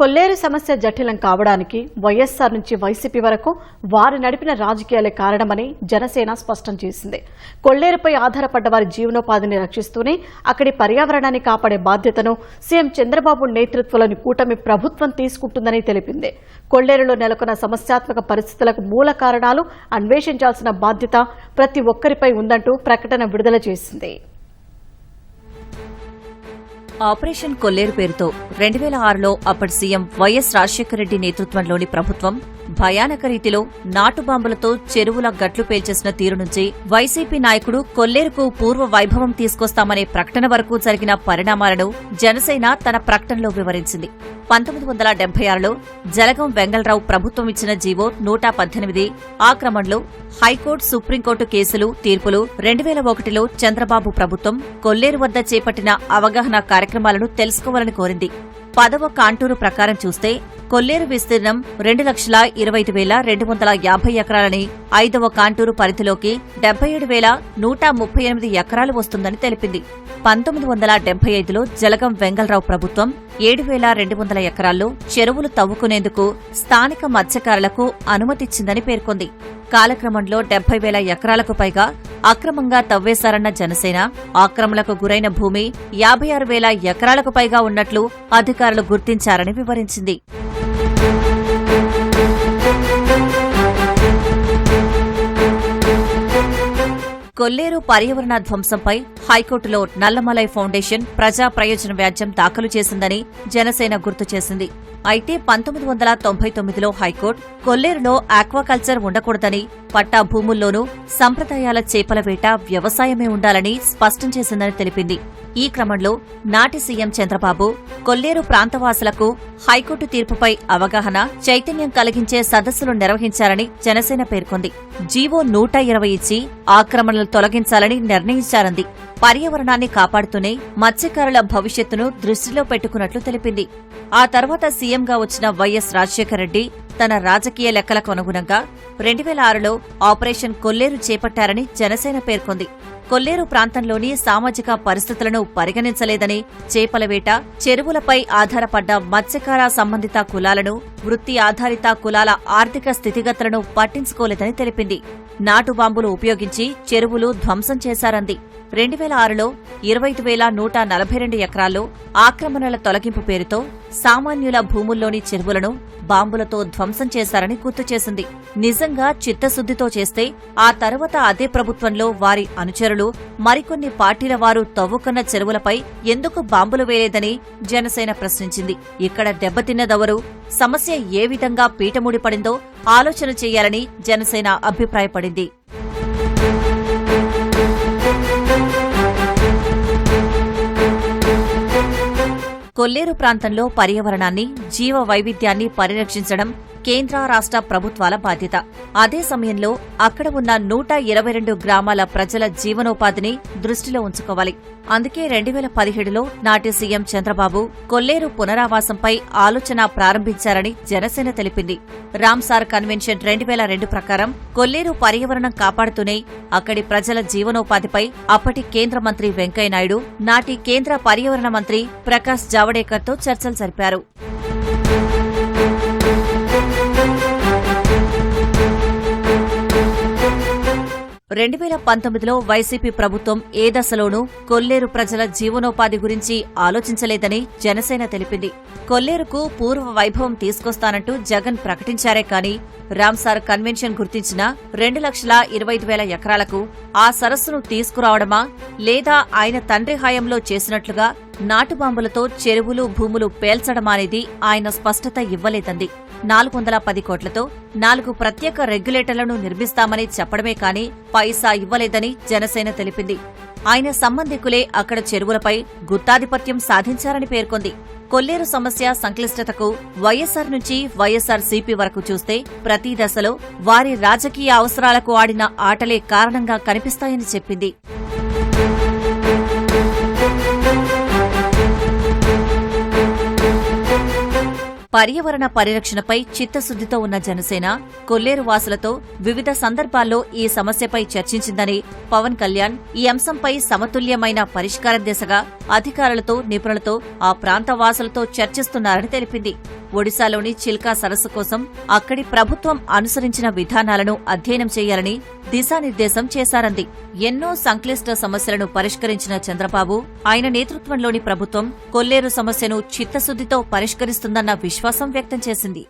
కొల్లేరు సమస్య జటిలం కావడానికి వైఎస్సార్ నుంచి వైసీపీ వరకు వారు నడిపిన రాజకీయాలే కారణమని జనసేన స్పష్టం చేసింది. కొల్లేరుపై ఆధారపడ్డ వారి జీవనోపాధిని రక్షిస్తూనే అక్కడి పర్యావరణాన్ని కాపాడే బాధ్యతను సీఎం చంద్రబాబు నేతృత్వంలోని కూటమి ప్రభుత్వం తీసుకుంటుందని తెలిపింది. కొల్లేరులో నెలకొన్న సమస్యాత్మక పరిస్థితులకు మూల కారణాలు అన్వేషించాల్సిన బాధ్యత ప్రతి ఒక్కరిపై ఉందంటూ ప్రకటన విడుదల చేసింది. ఆపరేషన్ కొల్లేరు పేరుతో రెండు వేల ఆరులో అప్పటి సీఎం వైఎస్ రాజశేఖర రెడ్డి నేతృత్వంలోని ప్రభుత్వం భయానక రీతిలో నాటు బాంబులతో చెరువుల గట్లు పేల్చేసిన తీరు నుంచి వైసీపీ నాయకుడు కొల్లేరుకు పూర్వ వైభవం తీసుకొస్తామనే ప్రకటన వరకు జరిగిన పరిణామాలను జనసేన తన ప్రకటనలో వివరించింది. పంతొమ్మిది వందల డెబ్బై ఆరులో జలగం వెంగళరావు ప్రభుత్వం ఇచ్చిన జీవో నూట పద్దెనిమిది ఆ క్రమంలో హైకోర్టు సుప్రీంకోర్టు కేసులు తీర్పులు రెండు వేల ఒకటిలో చంద్రబాబు ప్రభుత్వం కొల్లేరు వద్ద చేపట్టిన అవగాహన కార్యక్రమాలను తెలుసుకోవాలని కోరింది. పదవ కాంటూరు ప్రకారం చూస్తే కొల్లేరు విస్తీర్ణం రెండు లక్షల ఇరవై ఐదు వేల రెండు వందల యాభై ఎకరాలని ఐదవ కాంటూరు పరిధిలోకి డెబ్బై ఏడు వేల నూట ముప్పై ఎనిమిది ఎకరాలు వస్తుందని తెలిపింది. పంతొమ్మిది వందల డెబ్బై ఐదులో జలగం వెంగళరావు ప్రభుత్వం ఏడు వేల రెండు వందల ఎకరాల్లో చెరువులు తవ్వుకునేందుకు స్థానిక మత్స్యకారులకు అనుమతిచ్చిందని పేర్కొంది. కాలక్రమంలో డెబ్బై వేల ఎకరాలకు పైగా అక్రమంగా తవ్వేశారన్న జనసేన ఆక్రమణకు గురైన భూమి యాభై ఆరు వేల ఎకరాలకు పైగా ఉన్నట్లు అధికారులు గుర్తించారని వివరించింది. కొల్లేరు పర్యావరణ ధ్వంసంపై హైకోర్టులో నల్లమలై ఫౌండేషన్ ప్రజా ప్రయోజన వ్యాజ్యం దాఖలు చేసిందని జనసేన గుర్తు చేసింది. అయితే పంతొమ్మిది వందల తొంభై తొమ్మిదిలో హైకోర్టు కొల్లేరులో ఆక్వాకల్చర్ ఉండకూడదని పట్టా భూముల్లోనూ సంప్రదాయాల చేపల వేట వ్యవసాయమే ఉండాలని స్పష్టం చేసిందని తెలిపింది. ఈ క్రమంలో నాటి సీఎం చంద్రబాబు కొల్లేరు ప్రాంతవాసులకు హైకోర్టు తీర్పుపై అవగాహన చైతన్యం కలిగించే సదస్సులు నిర్వహించారని జనసేన పేర్కొంది. జీవో నూట ఇరవై ఇచ్చి ఆక్రమణలు తొలగించాలని నిర్ణయించారంది. పర్యావరణాన్ని కాపాడుతూనే మత్స్యకారుల భవిష్యత్తును దృష్టిలో పెట్టుకున్నట్లు తెలిపింది. ఆ తర్వాత సీఎంగా వచ్చిన వైఎస్ రాజశేఖర రెడ్డి తన రాజకీయ లెక్కలకు అనుగుణంగా రెండు వేల ఆరులో ఆపరేషన్ కొల్లేరు చేపట్టారని జనసేన పేర్కొంది. కొల్లేరు ప్రాంతంలోని సామాజిక పరిస్థితులను పరిగణించలేదని చేపల వేట చెరువులపై ఆధారపడ్డ మత్స్యకార సంబంధిత కులాలను వృత్తి ఆధారిత కులాల ఆర్థిక స్థితిగతులను పట్టించుకోలేదని తెలిపింది. నాటు బాంబులు ఉపయోగించి చెరువులు ధ్వంసం చేశారంది. రెండు వేల ఆరులో ఇరవై ఐదు వేల నూట నలభై రెండు ఎకరాల్లో ఆక్రమణల తొలగింపు పేరుతో సామాన్యుల భూముల్లోని చెరువులను బాంబులతో ధ్వంసం చేశారని గుర్తు చేసింది. నిజంగా చిత్తశుద్దితో చేస్తే ఆ తర్వాత అదే ప్రభుత్వంలో వారి అనుచరులు మరికొన్ని పార్టీల వారు తవ్వుకున్న చెరువులపై ఎందుకు బాంబులు వేయలేదని జనసేన ప్రశ్నించింది. ఇక్కడ దెబ్బతిన్నదెవరు? సమస్య ఏ విధంగా పీటముడిపడిందో ఆలోచన చేయాలని జనసేన అభిప్రాయపడింది. కొల్లేరు ప్రాంతంలో పర్యావరణాన్ని జీవ వైవిధ్యాన్ని పరిరక్షించడం కేంద్ర రాష్ట్ర ప్రభుత్వాల బాధ్యత. అదే సమయంలో అక్కడ ఉన్న నూట ఇరవై రెండు గ్రామాల ప్రజల జీవనోపాధిని దృష్టిలో ఉంచుకోవాలి. అందుకే రెండు వేల పదిహేడులో నాటి సీఎం చంద్రబాబు కొల్లేరు పునరావాసంపై ఆలోచన ప్రారంభించారని జనసేన తెలిపింది. రామ్సార్ కన్వెన్షన్ రెండు వేల రెండు ప్రకారం కొల్లేరు పర్యావరణం కాపాడుతూనే అక్కడి ప్రజల జీవనోపాధిపై అప్పటి కేంద్ర మంత్రి వెంకయ్యనాయుడు నాటి కేంద్ర పర్యావరణ మంత్రి ప్రకాష్ జావడేకర్తో చర్చలు జరిపారు. రెండు వేల పంతొమ్మిదిలో వైసీపీ ప్రభుత్వం ఏ దశలోనూ కొల్లేరు ప్రజల జీవనోపాధి గురించి ఆలోచించలేదని జనసేన తెలిపింది. కొల్లేరుకు పూర్వ వైభవం తీసుకొస్తానంటూ జగన్ ప్రకటించారే కాని రామ్సార్ కన్వెన్షన్ గుర్తించిన రెండు లక్షల ఇరవై ఐదు వేల ఎకరాలకు ఆ సరస్సును తీసుకురావడమా లేదా ఆయన తండ్రి హయాంలో చేసినట్లుగా నాటుబాంబులతో చెరువులు భూములు పేల్చడమానేది ఆయన స్పష్టత ఇవ్వలేదంది. నాలుగు వందల పది కోట్లతో నాలుగు ప్రత్యేక రెగ్యులేటర్లను నిర్మిస్తామని చెప్పడమే కాని పైసా ఇవ్వలేదని జనసేన తెలిపింది. ఆయన సంబంధికులే అక్కడ చెరువులపై గుత్తాధిపత్యం సాధించారని పేర్కొంది. కొల్లేరు సమస్య సంక్లిష్టతకు వైఎస్సార్ నుంచి వైఎస్సార్ సీపీ వరకు చూస్తే ప్రతి దశలో వారి రాజకీయ అవసరాలకు ఆడిన ఆటలే కారణంగా కనిపిస్తాయని చెప్పింది. పర్యావరణ పరిరక్షణపై చిత్తశుద్దితో ఉన్న జనసేన కొల్లేరు వాసులతో వివిధ సందర్భాల్లో ఈ సమస్యపై చర్చించిందని పవన్ కళ్యాణ్ ఈ అంశంపై సమతుల్యమైన పరిష్కారం దిశగా అధికారులతో నిపుణులతో ఆ ప్రాంత వాసులతో చర్చిస్తున్నారని తెలిపింది. ఒడిశాలోని చిల్కా సరస్సు కోసం అక్కడి ప్రభుత్వం అనుసరించిన విధానాలను అధ్యయనం చేయాలని దిశానిర్దేశం చేశారంది. ఎన్నో సంక్లిష్ట సమస్యలను పరిష్కరించిన చంద్రబాబు ఆయన నేతృత్వంలోని ప్రభుత్వం కొల్లేరు సమస్యను చిత్తశుద్దితో పరిష్కరిస్తుందన్న విశ్వాసం వ్యక్తం చేసింది.